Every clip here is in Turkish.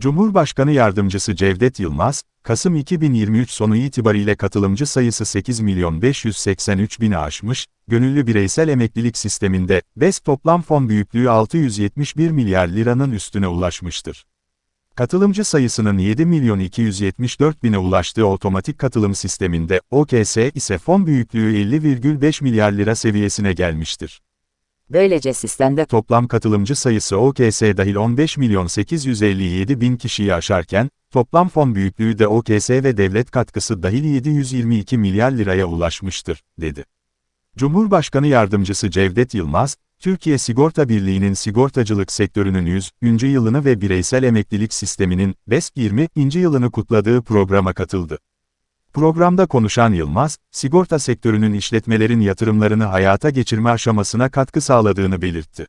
Cumhurbaşkanı Yardımcısı Cevdet Yılmaz, Kasım 2023 sonu itibariyle katılımcı sayısı 8 milyon 583 bini aşmış, gönüllü bireysel emeklilik sisteminde, BES toplam fon büyüklüğü 671 milyar liranın üstüne ulaşmıştır. Katılımcı sayısının 7 milyon 274 bine ulaştığı otomatik katılım sisteminde, OKS ise fon büyüklüğü 50,5 milyar lira seviyesine gelmiştir. Böylece sistemde Toplam katılımcı sayısı OKS dahil 15 milyon 857 bin kişiyi aşarken, toplam fon büyüklüğü de OKS ve devlet katkısı dahil 722 milyar liraya ulaşmıştır, dedi. Cumhurbaşkanı Yardımcısı Cevdet Yılmaz, Türkiye Sigorta Birliği'nin sigortacılık sektörünün 100. yılını ve bireysel emeklilik sisteminin BESK 20. yılını kutladığı programa katıldı. Programda konuşan Yılmaz, sigorta sektörünün işletmelerin yatırımlarını hayata geçirme aşamasına katkı sağladığını belirtti.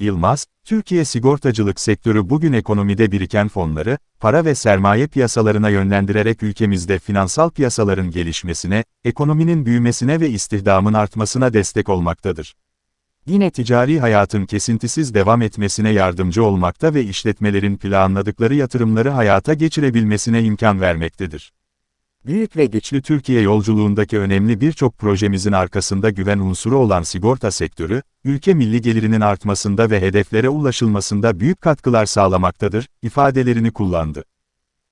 Yılmaz, Türkiye sigortacılık sektörü bugün ekonomide biriken fonları, para ve sermaye piyasalarına yönlendirerek ülkemizde finansal piyasaların gelişmesine, ekonominin büyümesine ve istihdamın artmasına destek olmaktadır. Yine ticari hayatın kesintisiz devam etmesine yardımcı olmakta ve işletmelerin planladıkları yatırımları hayata geçirebilmesine imkan vermektedir. Büyük ve güçlü Türkiye yolculuğundaki önemli birçok projemizin arkasında güven unsuru olan sigorta sektörü, ülke milli gelirinin artmasında ve hedeflere ulaşılmasında büyük katkılar sağlamaktadır, ifadelerini kullandı.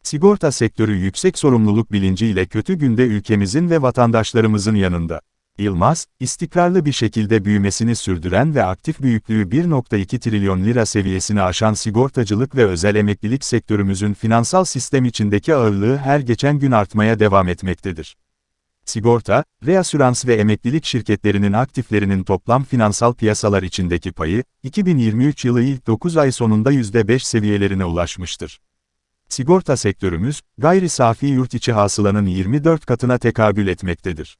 Sigorta sektörü yüksek sorumluluk bilinciyle kötü günde ülkemizin ve vatandaşlarımızın yanında. Yılmaz, istikrarlı bir şekilde büyümesini sürdüren ve aktif büyüklüğü 1.2 trilyon lira seviyesini aşan sigortacılık ve özel emeklilik sektörümüzün finansal sistem içindeki ağırlığı her geçen gün artmaya devam etmektedir. Sigorta, reasürans ve emeklilik şirketlerinin aktiflerinin toplam finansal piyasalar içindeki payı, 2023 yılı ilk 9 ay sonunda %5 seviyelerine ulaşmıştır. Sigorta sektörümüz, gayri safi yurt içi hasılanın 24 katına tekabül etmektedir.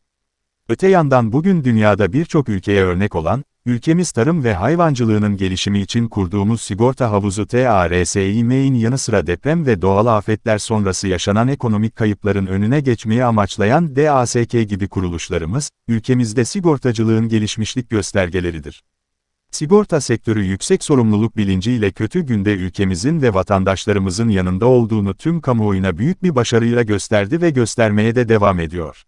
Öte yandan bugün dünyada birçok ülkeye örnek olan, ülkemiz tarım ve hayvancılığının gelişimi için kurduğumuz sigorta havuzu TARSİM'in yanı sıra deprem ve doğal afetler sonrası yaşanan ekonomik kayıpların önüne geçmeyi amaçlayan DASK gibi kuruluşlarımız, ülkemizde sigortacılığın gelişmişlik göstergeleridir. Sigorta sektörü yüksek sorumluluk bilinciyle kötü günde ülkemizin ve vatandaşlarımızın yanında olduğunu tüm kamuoyuna büyük bir başarıyla gösterdi ve göstermeye de devam ediyor.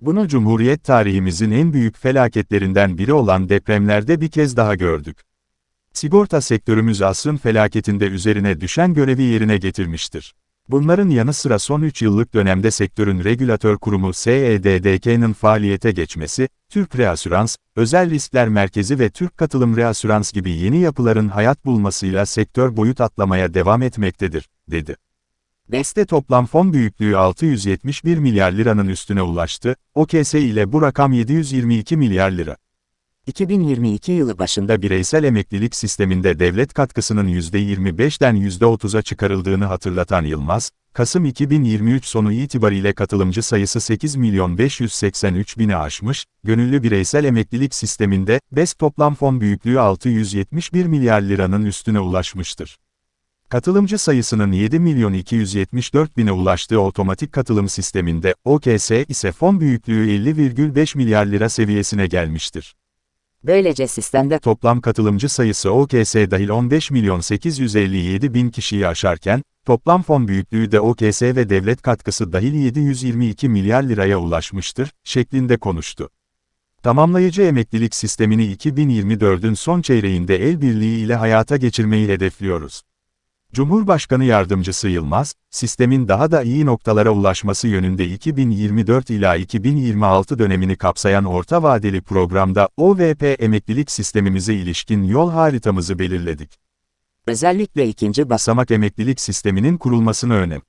Bunu Cumhuriyet tarihimizin en büyük felaketlerinden biri olan depremlerde bir kez daha gördük. Sigorta sektörümüz asrın felaketinde üzerine düşen görevi yerine getirmiştir. Bunların yanı sıra son 3 yıllık dönemde sektörün regülatör kurumu SEDDK'nın faaliyete geçmesi, Türk Reasürans, Özel Riskler Merkezi ve Türk Katılım Reasürans gibi yeni yapıların hayat bulmasıyla sektör boyut atlamaya devam etmektedir, dedi. Beste toplam fon büyüklüğü 671 milyar liranın üstüne ulaştı, OKS ile bu rakam 722 milyar lira. 2022 yılı başında Da bireysel emeklilik sisteminde devlet katkısının %25'den %30'a çıkarıldığını hatırlatan Yılmaz, Kasım 2023 sonu itibariyle katılımcı sayısı 8 milyon 583 bini aşmış, gönüllü bireysel emeklilik sisteminde, BES toplam fon büyüklüğü 671 milyar liranın üstüne ulaşmıştır. Katılımcı sayısının 7 milyon 274 bine ulaştığı otomatik katılım sisteminde, OKS ise fon büyüklüğü 50,5 milyar lira seviyesine gelmiştir. böylece sistemde Toplam katılımcı sayısı OKS dahil 15 milyon 857 bin kişiyi aşarken, toplam fon büyüklüğü de OKS ve devlet katkısı dahil 722 milyar liraya ulaşmıştır, şeklinde konuştu. Tamamlayıcı emeklilik sistemini 2024'ün son çeyreğinde el birliği ile hayata geçirmeyi hedefliyoruz. Cumhurbaşkanı Yardımcısı Yılmaz, sistemin daha da iyi noktalara ulaşması yönünde 2024 ila 2026 dönemini kapsayan orta vadeli programda OVP emeklilik sistemimize ilişkin yol haritamızı belirledik. özellikle ikinci basamak emeklilik sisteminin kurulmasına önem